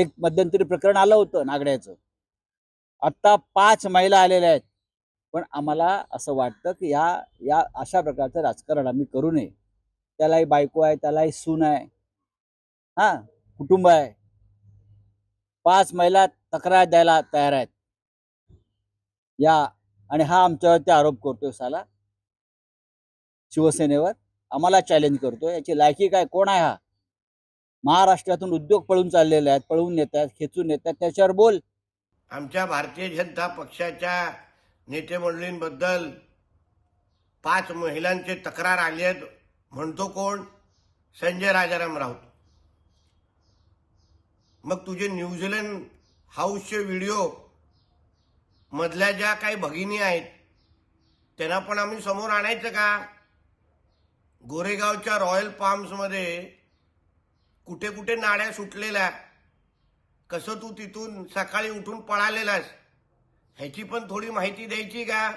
एक मध्यंतरी प्रकरण आलं होतं नागड्याचं. आत्ता पाच महिला आलेल्या आहेत. पण आम्हाला असं वाटतं की या या अशा प्रकारचं राजकारण आम्ही करू नये. त्यालाही बायको आहे त्यालाही सून आहे. हा कुटुंब आहे. पाच महिला तक्रार द्यायला तयार आहेत. या आणि हा आमच्यावरती आरोप करतोय साला. शिवसेनेवर. आम्हाला चॅलेंज करतोय. याची लायकी काय? कोण आहे हा? महाराष्ट्रातून उद्योग पळून चाललेले आहेत पळवून येत आहेत खेचून येत आहेत त्याच्यावर बोल. आमच्या भारतीय जनता पक्षाच्या नेते मंडळींबद्दल पाच महिलांचे तक्रार आली आहेत म्हणतो कोण? संजय राजाराम राऊत. मग तुझे न्यूझीलंड हाऊसचे व्हिडिओ मधल्या ज्या काही भगिनी आहेत त्यांना पण आम्ही समोर आणायचं का? गोरेगावच्या रॉयल पाम्समध्ये कुठे कुठे नाड्या सुटलेल्या. कसं तू तिथून सकाळी उठून पळालेलास? ह्याची पण थोडी माहिती द्यायची का?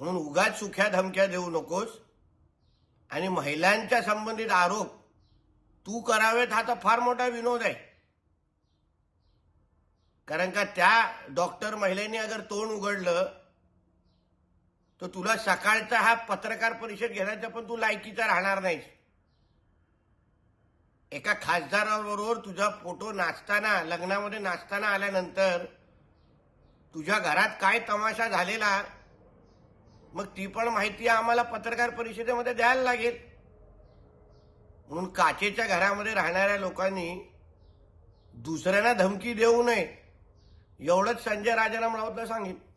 म्हणून उगाच सुख्या धमक्या देऊ नकोस. आणि महिलांच्या संबंधित आरोप तू करावेत हा तर फार मोठा विनोद आहे. कारण का त्या डॉक्टर महिलेने अगर तोंड उघडलं तर तुला सकाळचा हा पत्रकार परिषद घेण्याचा पण तू लायकीचा राहणार नाहीस. एका खासदाराबरोबर तुझा फोटो नाचताना लग्नामध्ये नाचताना आल्यानंतर तुझ्या घरात काय तमाशा झालेला मग ती पण माहिती आम्हाला पत्रकार परिषदेमध्ये द्यायला लागेल. म्हणून काचेच्या घरामध्ये राहणाऱ्या लोकांनी दुसऱ्यांना धमकी देऊ नये. एवढंच संजय राजाराम राऊतला सांगितलं